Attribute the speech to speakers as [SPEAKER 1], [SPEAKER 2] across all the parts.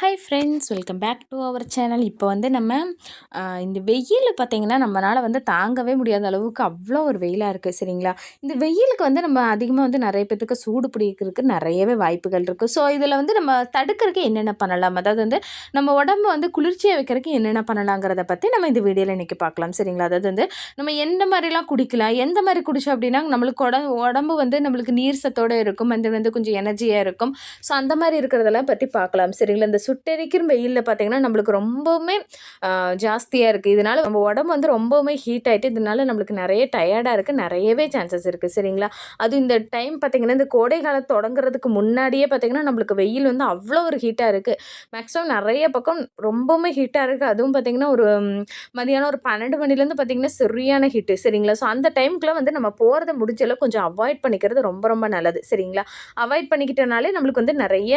[SPEAKER 1] Hi friends welcome back to our channel இப்போ வந்து நம்ம இந்த வெயில் பார்த்திங்கன்னா நம்மளால் வந்து தாங்கவே முடியாத அளவுக்கு அவ்வளோ ஒரு வெயிலாக இருக்குது சரிங்களா? இந்த வெயிலுக்கு வந்து நம்ம அதிகமாக வந்து நிறைய பேத்துக்கு சூடு பிடிக்கிறதுக்கு நிறையவே வாய்ப்புகள் இருக்குது ஸோ இதில் வந்து நம்ம தடுக்கிறதுக்கு என்னென்ன பண்ணலாம்? அதாவது வந்து நம்ம உடம்பு வந்து குளிர்ச்சியாக வைக்கிறதுக்கு என்னென்ன பண்ணலாங்கிறத பற்றி நம்ம இந்த வீடியோவில் இன்றைக்கி பார்க்கலாம் சரிங்களா? அதாவது வந்து நம்ம எந்த மாதிரிலாம் குடிக்கலாம்? எந்த மாதிரி குடிச்சோம் அப்படின்னா நம்மளுக்கு உடம்பு உடம்பு வந்து நம்மளுக்கு நீர் சத்தோடு இருக்கும் அந்த வந்து கொஞ்சம் எனர்ஜியாக இருக்கும். ஸோ அந்த மாதிரி இருக்கிறதெல்லாம் பற்றி பார்க்கலாம் சரிங்களா? இந்த சுட்டெரிக்கிற வெயிலில் பார்த்தீங்கன்னா நம்மளுக்கு ரொம்பவுமே ஜாஸ்தியாக இருக்குது இதனால் நம்ம உடம்பு வந்து ரொம்பவுமே ஹீட் ஆகிட்டு இதனால நம்மளுக்கு நிறைய டயர்டாக இருக்குது நிறையவே சான்சஸ் இருக்குது சரிங்களா? அது இந்த டைம் பார்த்திங்கன்னா இந்த கோடை காலம் தொடங்குறதுக்கு முன்னாடியே பார்த்திங்கன்னா நம்மளுக்கு வெயில் வந்து அவ்வளோ ஒரு ஹீட்டாக இருக்குது மேக்ஸிமம் நிறைய பக்கம் ரொம்பவுமே ஹீட்டாக இருக்குது அதுவும் பார்த்திங்கன்னா ஒரு மதியானம் ஒரு பன்னெண்டு மணிலேருந்து பார்த்திங்கன்னா சரியான ஹீட்டு சரிங்களா? ஸோ அந்த டைமுக்குலாம் வந்து நம்ம போகிறத முடிஞ்சளவு கொஞ்சம் அவாய்ட் பண்ணிக்கிறது ரொம்ப ரொம்ப நல்லது. சரிங்களா? அவாய்ட் பண்ணிக்கிட்டனாலே நம்மளுக்கு வந்து நிறைய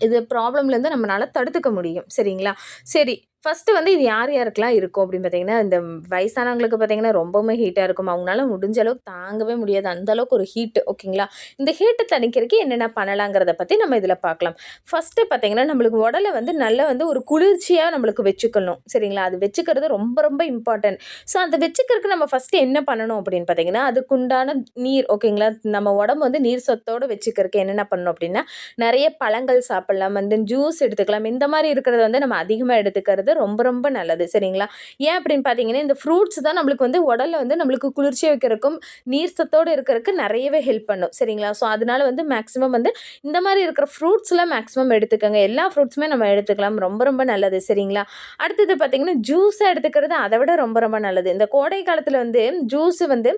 [SPEAKER 1] இது ப்ராப்ளம்லேருந்து நம்மளால் தடுத்துக்க முடியும். சரிங்களா? சரி. ஃபஸ்ட்டு வந்து இது யார் யாருக்கெல்லாம் இருக்கும் அப்படின்னு பார்த்தீங்கன்னா இந்த வயசானவங்களுக்கு பார்த்தீங்கன்னா ரொம்பவுமே ஹீட்டாக இருக்கும். அவங்களால முடிஞ்ச அளவுக்கு தாங்கவே முடியாது. அந்த அளவுக்கு ஒரு ஹீட்டு ஓகேங்களா இந்த ஹீட்டை தணிக்கிறதுக்கு என்னென்ன பண்ணலாங்கிறத பற்றி நம்ம இதில் பார்க்கலாம். ஃபஸ்ட்டு பார்த்தீங்கன்னா நம்மளுக்கு உடலை வந்து நல்லா வந்து ஒரு குளிர்ச்சியாக நம்மளுக்கு வச்சுக்கணும். சரிங்களா? அது வச்சுக்கிறது ரொம்ப ரொம்ப இம்பார்ட்டன்ட் ஸோ அந்த வச்சுக்கிறதுக்கு நம்ம ஃபஸ்ட்டு என்ன பண்ணணும் அப்படின்னு பார்த்தீங்கன்னா அதுக்குண்டான நீர் ஓகேங்களா நம்ம உடம்பு வந்து நீர் சொத்தோடு வச்சுக்கிறதுக்கு என்னென்ன பண்ணணும் அப்படின்னா நிறைய பழங்கள் சாப்பிடலாம். வந்து ஜூஸ் எடுத்துக்கலாம். இந்த மாதிரி இருக்கிறத வந்து நம்ம அதிகமாக எடுத்துக்கிறது ரொம்ப ரொம்ப நல்லது. சரிங்களா? ஏன் அப்படின்னு பார்த்தீங்கன்னா இந்த ஃப்ரூட்ஸ் தான் நம்மளுக்கு வந்து உடலில் வந்து நம்மளுக்கு குளிர்ச்சி வைக்கிறதுக்கும் நீர் சத்தோடு இருக்கிறதுக்கு நிறையவே ஹெல்ப் பண்ணும். சரிங்களா? ஸோ அதனால வந்து மேக்ஸிமம் வந்து இந்த மாதிரி இருக்கிற ஃப்ரூட்ஸ்லாம் மேக்ஸிமம் எடுத்துக்கோங்க. எல்லா ஃப்ரூட்ஸுமே நம்ம எடுத்துக்கலாம். ரொம்ப ரொம்ப நல்லது. சரிங்களா? அடுத்தது பார்த்தீங்கன்னா ஜூஸை எடுத்துக்கிறது அதை விட ரொம்ப ரொம்ப நல்லது. இந்த கோடை காலத்தில் வந்து ஜூஸ் வந்து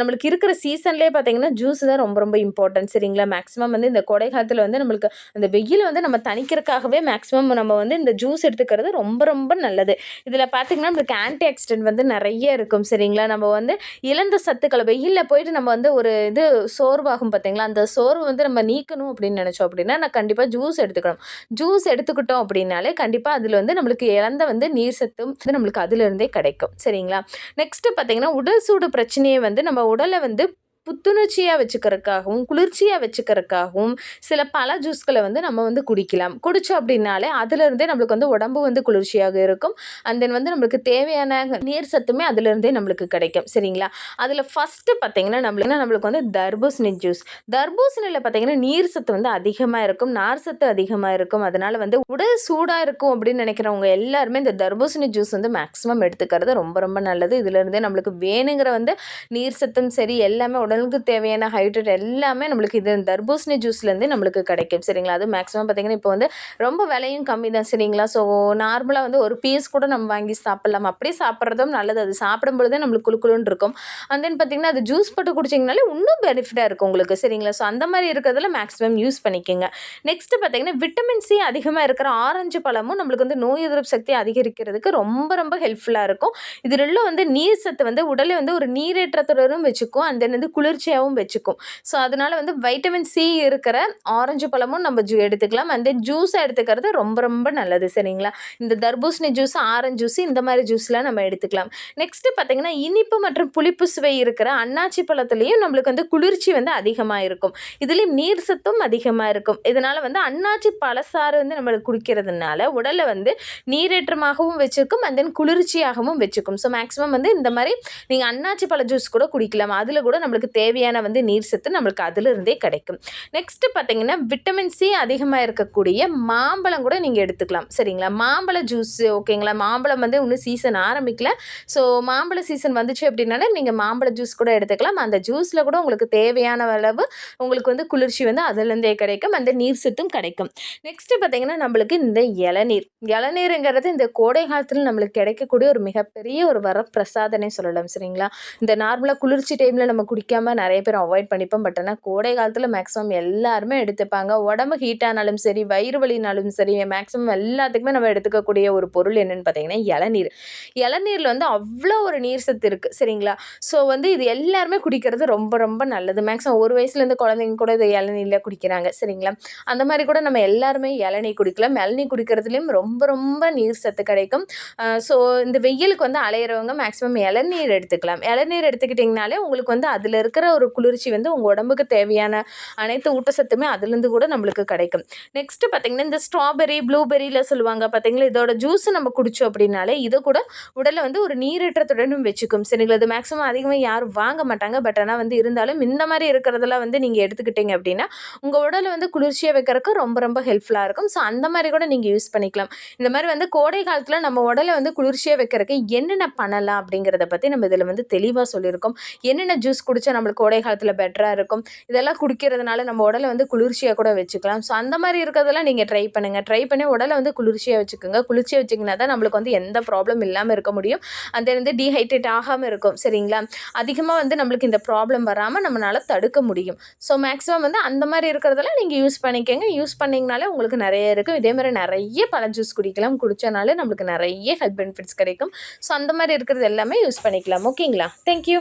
[SPEAKER 1] நம்மளுக்கு இருக்கிற சீசன்லேயே பார்த்தீங்கன்னா ஜூஸ் தான் ரொம்ப ரொம்ப இம்பார்ட்டன்ட் சரிங்களா? மேக்ஸிமம் வந்து இந்த கோடை காலத்தில் வந்து நம்மளுக்கு அந்த வெயில் வந்து நம்ம தணிக்கிறதுக்காகவே மேக்ஸிமம் நம்ம வந்து இந்த ஜூஸ் எடுத்துக்கிறது ரொம்ப ரொம்ப நல்லது. இதில் பார்த்திங்கன்னா நம்மளுக்கு ஆன்டி ஆக்சிடென்ட் வந்து நிறைய இருக்கும் சரிங்களா? நம்ம வந்து இழந்த சத்துக்களை வெயிலில் போயிட்டு நம்ம வந்து ஒரு இது சோர்வாகும் பார்த்தீங்களா அந்த சோர்வு வந்து நம்ம நீக்கணும் அப்படின்னு நினச்சோம் அப்படின்னா நான் கண்டிப்பாக ஜூஸ் எடுத்துக்கணும். ஜூஸ் எடுத்துக்கிட்டோம் அப்படின்னாலே கண்டிப்பாக அதில் வந்து நம்மளுக்கு இழந்த வந்து நீர் சத்தும் வந்து நம்மளுக்கு அதிலிருந்தே கிடைக்கும் சரிங்களா? நெக்ஸ்ட்டு பார்த்தீங்கன்னா உடல் சூடு பிரச்சனையை வந்து நம்ம உடலை வந்து புத்துணர்ச்சியாக வச்சுக்கிறதுக்காகவும் குளிர்ச்சியாக வச்சுக்கிறதுக்காகவும் சில பல ஜூஸ்களை வந்து நம்ம வந்து குடிக்கலாம். குடித்தோம் அப்படின்னாலே அதுலேருந்தே நம்மளுக்கு வந்து உடம்பு வந்து குளிர்ச்சியாக இருக்கும். அண்ட் தென் வந்து நம்மளுக்கு தேவையான நீர் சத்துமே அதுலேருந்தே நம்மளுக்கு கிடைக்கும். சரிங்களா? அதில் ஃபஸ்ட்டு பார்த்தீங்கன்னா நம்மளுக்கு நம்மளுக்கு வந்து தர்பூசணி ஜூஸ் தர்பூசணியில் பார்த்தீங்கன்னா நீர் சத்து வந்து அதிகமாக இருக்கும். நார் சத்து அதிகமாக இருக்கும். அதனால் வந்து உடல் சூடாக இருக்கும் அப்படின்னு நினைக்கிறவங்க எல்லாருமே இந்த தர்பூசணி ஜூஸ் வந்து மேக்ஸிமம் எடுத்துக்கிறது ரொம்ப ரொம்ப நல்லது. இதுலேருந்தே நம்மளுக்கு வேணுங்கிற வந்து நீர் சத்தும் சரி எல்லாமே உடலுக்கு தேவையான ஹைட்ரேட் எல்லாமே நம்மளுக்கு இது தர்பூசணி ஜூஸ்லேருந்து நம்மளுக்கு கிடைக்கும். சரிங்களா? அது மேக்ஸிமம் பார்த்தீங்கன்னா இப்போ வந்து ரொம்ப விலையும் கம்மி தான். சரிங்களா? ஸோ நார்மலாக வந்து ஒரு பீஸ் கூட நம்ம வாங்கி சாப்பிட்லாம். அப்படியே சாப்பிட்றதும் நல்லது. அது சாப்பிடும் பொழுதே நம்மளுக்கு குளு இருக்கும். அண்ட் தென் பார்த்தீங்கன்னா அது ஜூஸ் போட்டு குடிச்சிங்கனாலே இன்னும் பெனிஃபிட்டாக இருக்கும் உங்களுக்கு. சரிங்களா? ஸோ அந்த மாதிரி இருக்கிறதுல மேக்ஸிமம் யூஸ் பண்ணிக்கோங்க. நெக்ஸ்ட்டு பார்த்தீங்கன்னா விட்டமின் சி அதிகமாக இருக்கிற ஆரஞ்சு பழமும் நம்மளுக்கு வந்து நோய் எதிர்ப்பு சக்தி அதிகரிக்கிறதுக்கு ரொம்ப ரொம்ப ஹெல்ப்ஃபுல்லாக இருக்கும். இதில் வந்து நீர் சத்து வந்து உடலை வந்து ஒரு நீரேற்றத்துடனும் வச்சுக்கும். அந்த தென் வந்து குளிர்ச்சியாகவும் வச்சுக்கும். ஸோ அதனால் வந்து வைட்டமின் சி இருக்கிற ஆரஞ்சு பழமும் நம்ம ஜூ எடுத்துக்கலாம். அண்ட் தென் ஜூஸை எடுத்துக்கிறது ரொம்ப ரொம்ப நல்லது. சரிங்களா? இந்த தர்பூசணி ஜூஸ் ஆரஞ்சு ஜூஸ் இந்த மாதிரி ஜூஸ்லாம் நம்ம எடுத்துக்கலாம். நெக்ஸ்ட்டு பார்த்தீங்கன்னா இனிப்பு மற்றும் புளிப்பு சுவை இருக்கிற அன்னாச்சி பழத்துலேயும் நம்மளுக்கு வந்து குளிர்ச்சி வந்து அதிகமாக இருக்கும். இதுலேயும் நீர் சத்தும் அதிகமாக இருக்கும். இதனால் வந்து அன்னாச்சி பழசாறு வந்து நம்மளுக்கு குடிக்கிறதுனால உடலை வந்து நீரேற்றமாகவும் வச்சுருக்கும். அண்ட் தென் குளிர்ச்சியாகவும் வச்சுக்கும் ஸோ மேக்ஸிமம் வந்து இந்த மாதிரி நீங்கள் அன்னாச்சி பழ ஜூஸ் கூட குடிக்கலாம். அதில் கூட நம்மளுக்கு தேவையான வந்து நீர் சத்து நம்மளுக்கு அதிலிருந்தே கிடைக்கும். நெக்ஸ்ட்டு பார்த்தீங்கன்னா விட்டமின் சி அதிகமாக இருக்கக்கூடிய மாம்பழம் கூட நீங்கள் எடுத்துக்கலாம். சரிங்களா? மாம்பழ ஜூஸ் ஓகேங்களா மாம்பழம் வந்து இன்னும் சீசன் ஆரம்பிக்கல. ஸோ மாம்பழ சீசன் வந்துச்சு அப்படின்னாலே நீங்கள் மாம்பழ ஜூஸ் கூட எடுத்துக்கலாம். அந்த ஜூஸில் கூட உங்களுக்கு தேவையான அளவு உங்களுக்கு வந்து குளிர்ச்சி வந்து அதுலேருந்தே கிடைக்கும். அந்த நீர் சத்தும் கிடைக்கும். நெக்ஸ்ட்டு பார்த்தீங்கன்னா நம்மளுக்கு இந்த இளநீர். இளநீருங்கிறது இந்த கோடை காலத்தில் நம்மளுக்கு கிடைக்கக்கூடிய ஒரு மிகப்பெரிய ஒரு வரப்பிரசாதனை சொல்லலாம். சரிங்களா? இந்த நார்மலாக குளிர்ச்சி டைமில் நம்ம குடிக்காம நம்ம நிறைய பேர் அவாய்ட் பண்ணிப்போம். பட் ஆனால் கோடை காலத்தில் மேக்ஸிமம் எல்லாருமே எடுத்துப்பாங்க. உடம்பு ஹீட்டானாலும் சரி வயிறு வலினாலும் சரி மேக்ஸிமம் எல்லாத்துக்குமே நம்ம எடுத்துக்கக்கூடிய ஒரு பொருள் என்னென்னு பார்த்தீங்கன்னா இளநீர். இளநீரில் வந்து அவ்வளோ ஒரு நீர் சத்து இருக்குது சரிங்களா? ஸோ வந்து இது எல்லாருமே குடிக்கிறது ரொம்ப ரொம்ப நல்லது. மேக்ஸிமம் ஒரு வயசுலேருந்து குழந்தைங்க கூட இது இளநீரில் குடிக்கிறாங்க சரிங்களா? அந்த மாதிரி கூட நம்ம எல்லாருமே இளநீ குடிக்கலாம். இளநீ குடிக்கிறதுலேயும் ரொம்ப ரொம்ப நீர் சத்து கிடைக்கும். ஸோ இந்த வெயிலுக்கு வந்து அலையிறவங்க மேக்ஸிமம் இளநீர் எடுத்துக்கலாம். இளநீர் எடுத்துக்கிட்டிங்கனாலே உங்களுக்கு வந்து அதில் இருக்க இருக்கிற ஒரு குளிர்ச்சி வந்து உங்கள் உடம்புக்கு தேவையான அனைத்து ஊட்டச்சத்துமே அதுலேருந்து கூட நம்மளுக்கு கிடைக்கும். நெக்ஸ்ட்டு பார்த்திங்கன்னா இந்த ஸ்ட்ராபெரி ப்ளூபெரியில் சொல்லுவாங்க பார்த்தீங்களா இதோட ஜூஸ் நம்ம குடித்தோம் அப்படின்னாலே இதை கூட உடலை வந்து ஒரு நீரேற்றத்துடனும் வச்சுக்கும். சரிங்களா இது மேக்ஸிமம் அதிகமாக யாரும் வாங்க மாட்டாங்க. பட் ஆனால் வந்து இருந்தாலும் இந்த மாதிரி இருக்கிறதெல்லாம் வந்து நீங்கள் எடுத்துக்கிட்டீங்க அப்படின்னா உங்கள் உடலை வந்து குளிர்ச்சியாக வைக்கிறதுக்கு ரொம்ப ரொம்ப ஹெல்ப்ஃபுல்லாக இருக்கும். ஸோ அந்த மாதிரி கூட நீங்கள் யூஸ் பண்ணிக்கலாம். இந்த மாதிரி வந்து கோடை காலத்தில் நம்ம உடலை வந்து குளிர்ச்சியாக வைக்கிறதுக்கு என்னென்ன பண்ணலாம் அப்படிங்கிறத பற்றி நம்ம இதில் வந்து தெளிவாக சொல்லியிருக்கோம். என்னென்ன ஜூஸ் குடித்தா நம்மளுக்கு கோடை காலத்தில் பெட்டராக இருக்கும். இதெல்லாம் குடிக்கிறதுனால நம்ம உடலை வந்து குளிர்ச்சியாக கூட வச்சுக்கலாம். ஸோ அந்த மாதிரி இருக்கிறதெல்லாம் நீங்கள் ட்ரை பண்ணுங்கள் ட்ரை பண்ணி உடலை வந்து குளிர்ச்சியாக வச்சுக்கோங்க. குளிர்ச்சியாக வச்சிங்கன்னா தான் நம்மளுக்கு வந்து எந்த ப்ராப்ளம் இல்லாமல் இருக்க முடியும். அந்த வந்து டீஹைட்ரேட் ஆகாமல் இருக்கும். சரிங்களா? அதிகமாக வந்து நம்மளுக்கு இந்த ப்ராப்ளம் வராமல் நம்மளால் தடுக்க முடியும். ஸோ மேக்ஸிமம் வந்து அந்த மாதிரி இருக்கிறதெல்லாம் நீங்கள் யூஸ் பண்ணிக்கோங்க. யூஸ் பண்ணிங்கனாலே உங்களுக்கு நிறைய இருக்கும். இதே மாதிரி நிறைய பழ ஜூஸ் குடிக்கலாம். குடித்தனாலே நம்மளுக்கு நிறைய ஹெல்த் பெனிஃபிட்ஸ் கிடைக்கும். ஸோ அந்த மாதிரி இருக்கிறது எல்லாமே யூஸ் பண்ணிக்கலாம். ஓகேங்களா தேங்க்யூ